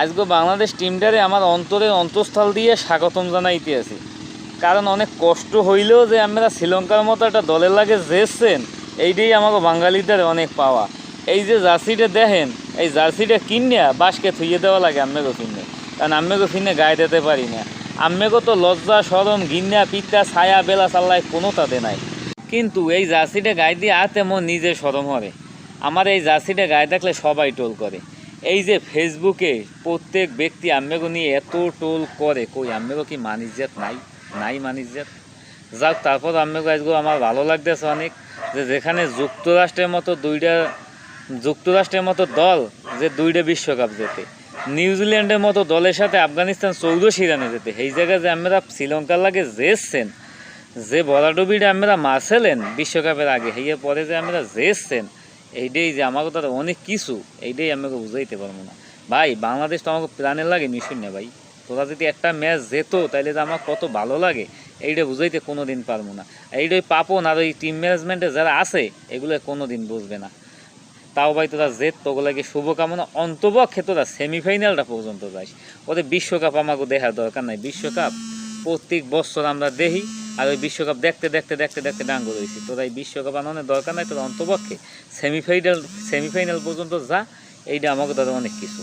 আজকে বাংলাদেশ টিমটারে আমার অন্তরের অন্তঃস্থল দিয়ে স্বাগতম জানাইতে আছি। কারণ অনেক কষ্ট হইলেও যে আমরা শ্রীলঙ্কার মতো একটা দলের লাগে যেছেন এইটাই আমাকে বাঙালিদের অনেক পাওয়া। এই যে জার্সিটা দেখেন, এই জার্সিটা কিনে বাসকে থুইয়ে দেওয়া লাগে আম্মেগো কিনে কারণ আম্মেগো কিনে গায়ে দিতে পারি না। আম্মেগো তো লজ্জা সরম গিন্না পিত্তা, ছায়া, বেলা চাল্লায় কোনো তাতে নাই। কিন্তু এই জার্সিটা গায়ে দিয়ে আতে মন নিজে সরম হরে। আমার এই জার্সিটা গায়ে থাকলে সবাই টোল করে। এই যে ফেসবুকে প্রত্যেক ব্যক্তি আম্মেগো নিয়ে এত টোল করে, কই আম্মেগো কি মানিজ্জাত নাই নাই মানিজ্জাত যাক, তারপর আম্মেগো আজকে আমার ভালো লাগতেছে অনেক যে যেখানে যুক্তরাষ্ট্রের মতো দুইটা, যুক্তরাষ্ট্রের মতো দল যে দুইটা বিশ্বকাপ যেতে নিউজিল্যান্ডের মতো দলের সাথে আফগানিস্তান চৌদ্দ রানে যেতে সেই জায়গায় যে আমরা শ্রীলঙ্কার লাগে যেসছেন যে বলাডুবিটা আমরা মারছিলেন বিশ্বকাপের আগে হইয়ে পরে যে আমরা যেসছেন এইটাই যে আমাকে তার অনেক কিছু, এইটাই আমাকে বুঝাইতে পারব না। ভাই, বাংলাদেশ তো আমাকে প্রাণের লাগে নিশুন না ভাই। তোরা যদি একটা ম্যাচ যেত তাহলে যে আমার কত ভালো লাগে। এইটা বুঝাইতে কোনো দিন পারব না। এইটাই পাপন আর ওই টিম ম্যানেজমেন্টে যারা আছে, এগুলো কোনো দিন বুঝবে না। তাও ভাই তোরা জেত তোগুলাকে শুভকামনা। অন্তপক্ষে তোরা সেমিফাইনালটা পর্যন্ত যাস। ওদের বিশ্বকাপ আমাকে দেখার দরকার নাই। বিশ্বকাপ প্রত্যেক বছর আমরা দেখি। আর ওই বিশ্বকাপ দেখতে দেখতে দেখতে দেখতে ডাঙ্গ রয়েছি তোরা এই বিশ্বকাপ আনানোর দরকার নাই, তোরা অন্তপক্ষে সেমিফাইনাল সেমিফাইনাল পর্যন্ত যা, এইটা আমাকে তাদের অনেক কিছু।